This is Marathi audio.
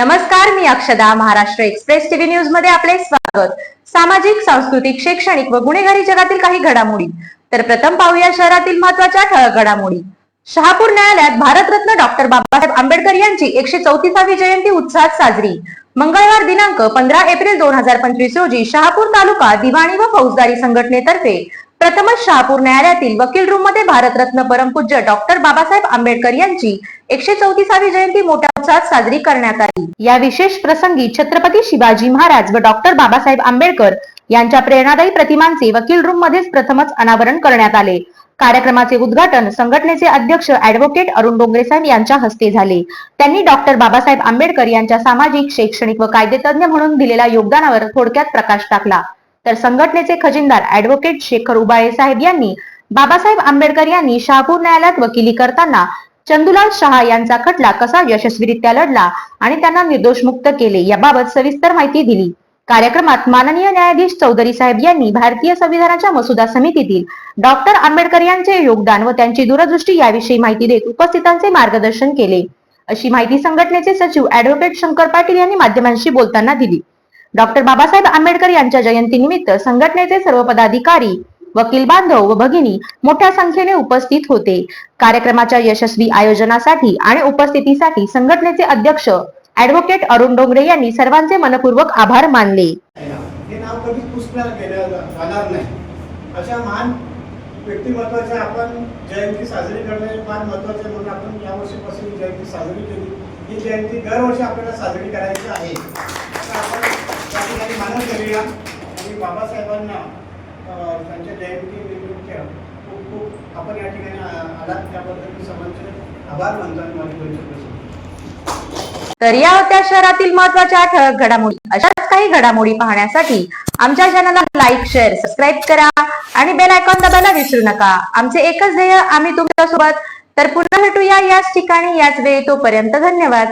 नमस्कार मी अक्षदा महाराष्ट्र एक्सप्रेस टीव्ही न्यूजमध्ये आपले स्वागत. सामाजिक सांस्कृतिक शैक्षणिक व गुन्हेगारी जगातील काही घडामोडी. तर प्रथम पाहूया शहरातील महत्त्वाच्या ठळक घडामोडी. शहापूर न्यायालयात भारतरत्न डॉक्टर बाबासाहेब आंबेडकर यांची एकशे चौतीसावी जयंती उत्साहात साजरी. मंगळवार दिनांक पंधरा एप्रिल दोन हजार पंचवीस रोजी शहापूर तालुका दिवाणी व फौजदारी संघटनेतर्फे प्रथमच शहापूर न्यायालयातील वकील रूममध्ये भारतरत्न परमपूज्य डॉक्टर बाबासाहेब आंबेडकर यांची एकशे चौतीसावी जयंती मोठ्या उत्साहात साजरी करण्यात आली. या विशेष प्रसंगी छत्रपती शिवाजी महाराज व डॉक्टर बाबासाहेब आंबेडकर यांच्या प्रेरणादायी प्रतिमांचे वकील रूम मध्येच प्रथमच अनावरण करण्यात आले. कार्यक्रमाचे उद्घाटन संघटनेचे अध्यक्ष ऍडव्होकेट अरुण डोंगरे साहेब यांच्या हस्ते झाले. त्यांनी डॉक्टर बाबासाहेब आंबेडकर यांच्या सामाजिक शैक्षणिक व कायदेतज्ञ म्हणून दिलेल्या योगदानावर थोडक्यात प्रकाश टाकला. तर संघटनेचे खजिनदार ऍडव्होकेट शेखर उबाळे साहेब यांनी बाबासाहेब आंबेडकर यांनी शहापूर न्यायालयात वकिली करताना चंदुलाल शहा यांचा खटला कसा यशस्वीरित्या लढला आणि त्यांना निर्दोष मुक्त केले याबाबत सविस्तर माहिती दिली. कार्यक्रमात माननीय न्यायाधीश चौधरी साहेब यांनी भारतीय संविधानाच्या मसुदा समितीतील डॉक्टर आंबेडकर यांचे योगदान व त्यांची दूरदृष्टी याविषयी माहिती देत उपस्थितांचे मार्गदर्शन केले. अशी माहिती संघटनेचे सचिव ऍडव्होकेट शंकर पाटील यांनी माध्यमांशी बोलताना दिली. डॉक्टर बाबासाहेब आंबेडकर यांच्या जयंतीनिमित्त संघटनेचे सर्व पदाधिकारी वकील बांधव व भगिनी मोठ्या संख्येने उपस्थित होते. कार्यक्रमाच्या यशस्वी आयोजनासाठी आणि उपस्थितीसाठी संघटनेचे अध्यक्ष ऍडव्होकेट अरुण डोंगरे यांनी सर्वांचे मनपूर्वक आभार मानले. हे नाव कधीच पुसणार जाणार नाही. अशा महान व्यक्तिमत्वाचे आपण जयंती साजरी करणे फार महत्त्वाचे म्हणून आपण यावर्षीपासून जयंती साजरी केली. ही जयंती दरवर्षी आपल्याला साजरी करायची आहे. ठिकाणी करूया. आणि बाबासाहेबांना त्यांच्या जयंती निमित्त खूप खूप आपण या ठिकाणी आलात. त्याबद्दल मी सर्वांचे आभार मानतो आणि माझी परिचय तर या होत्या शहरातील महत्त्वाच्या ठळक घडामोडी. अशाच काही घडामोडी पाहण्यासाठी आमच्या चॅनलला लाईक शेअर सबस्क्राईब करा आणि बेल आयकॉन दाबायला विसरू नका. आमचे एकच ध्येय आम्ही तुमच्यासोबत. तर पुन्हा भेटूया याच ठिकाणी याच वेळी. तोपर्यंत धन्यवाद.